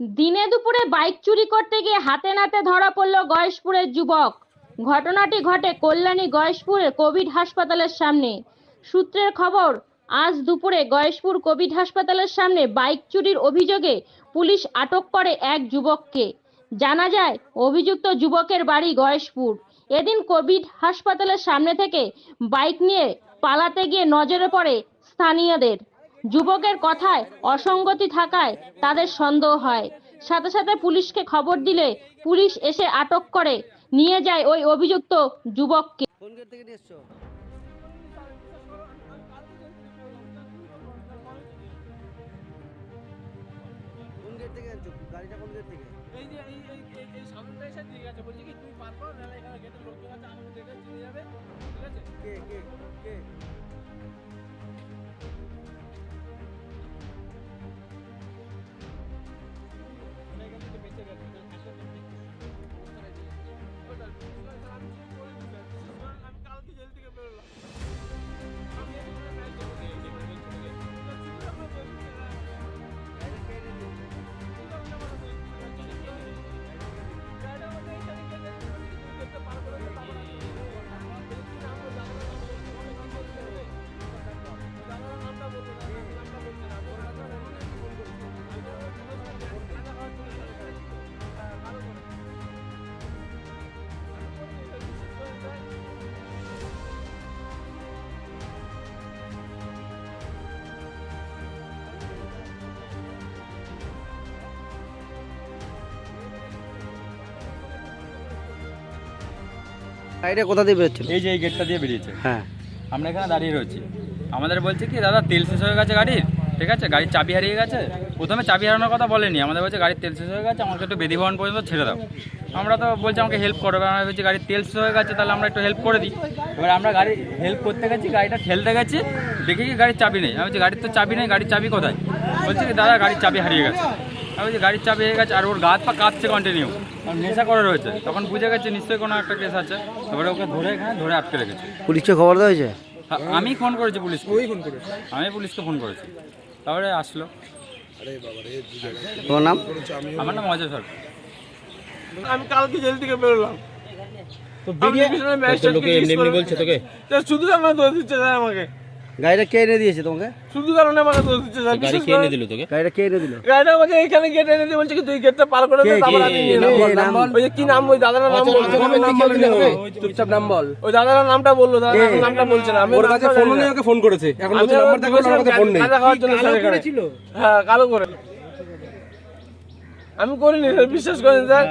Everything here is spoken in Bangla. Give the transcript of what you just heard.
দিনে দুপুরে বাইক চুরি করতে গিয়ে হাতে নাতে ধরা পড়ল গয়েশপুরের যুবক। ঘটনাটি ঘটে কল্যাণী গয়েশপুরের কোভিড হাসপাতালের সামনে। সূত্রের খবর, আজ দুপুরে গয়েশপুর কোভিড হাসপাতালের সামনে বাইক চুরির অভিযোগে পুলিশ আটক করে এক যুবককে। জানা যায়, অভিযুক্ত যুবকের বাড়ি গয়েশপুর। এদিন কোভিড হাসপাতালের সামনে থেকে বাইক নিয়ে পালাতে গিয়ে নজরে পড়ে স্থানীয়দের। যুবকের কথায় অসঙ্গতি থাকায় তাদের সন্দেহ হয়। সাথে সাথে পুলিশকে খবর দিলে পুলিশ এসে আটক করে নিয়ে যায় ওই অভিযুক্ত যুবককে। কোন গেট থেকে নিয়ে এসছো কোন গেট থেকে আনছো গাড়িটা কোন গেট থেকে? এই যে এই এই এই এই সামনেটা এসে দিয়ে গেছে। বলছি কি তুই পার কর নাহলে এখানে গেটের লোকজন আছে আমাকে দেখে চিনে যাবে। ঠিক আছে? কে কে কে? গাড়িটা কোথা দিয়ে বেরোচ্ছিল? এই যে এই গেটটা দিয়ে বেরিয়েছে। হ্যাঁ। আমরা এখানে দাঁড়িয়ে রয়েছি। আমাদের বলছে কি দাদা তেল শেষ হয়ে গেছে গাড়ির? ঠিক আছে গাড়ির চাবি হারিয়ে গেছে। প্রথমে চাবি হারানোর কথা বলেনি। আমাদের বলছে গাড়ির তেল শেষ হয়ে গেছে আমাকে একটু বেদিভবন পর্যন্ত ছেড়ে দাও। আমরা তো বলছি আমাকে হেল্প করবে আমরা বলছি গাড়ির তেল শেষ হয়ে গেছে তাহলে আমরা একটু হেল্প করে দিই। এবার আমরা গাড়ি হেল্প করতে গেছি গাড়িটা ঠেলতে গেছি। দেখি কি গাড়ির চাবি নেই। আমি বলছি গাড়ির তো চাবি নেই গাড়ির চাবি কোথায়? বলছে কি দাদা গাড়ির চাবি হারিয়ে গেছে। আমি যে গাড়ির চাবি হয়ে গেছে আর ওর গাছ পা কাঁপছে কন্টিনিউ নেশা করে রয়েছে। তখন বুঝে গেছে নিশ্চয়ই কোনো একটা কেস আছে। এবারে ওকে ধরে এখানে ধরে আটকে রেখেছে। পুলিশকে খবর দেওয়া হয়েছে? হ্যাঁ, আমি ফোন করেছি পুলিশকে। ওই ফোন করেছি। আমি পুলিশকে ফোন করেছি। তারপরে আসলো। তোমার নাম? আমার নাম অজয় সরকার আমি কালকে জেল থেকে বেরোলাম। তো বেরিয়ে লোকে এমনি এমনি বলছে তোকে? শুধু কারণে দোষ দিচ্ছে আমাকে। গাড়িটা কে এনে দিয়েছে তোমাকে? শুধু কারণে আমাকে দোষ দিচ্ছে স্যার গাড়ি কে এনে দিল তোকে? গাড়িটা কে এনে দিল? গাড়িটা আমাকে এখানে গেট এনে দিয়ে বলছে কি তুই গেটটা পার করে দে তারপর আমি নিয়ে। নাম বল। ওই যে কি নাম ওই দাদার নাম বলছে নাম বলছে। না। চুপচাপ নাম বল। ওই দাদার নামটা বলল দাদার? নামটা বলছে না। আমি ওর কাছে ফোন নেই ওকে ফোন করেছে। এখন বলছে নাম্বার থাকলে ওর কাছে ফোন নেই। হ্যাঁ কালো করে। আমি করিনি বিশ্বাস করেন স্যার।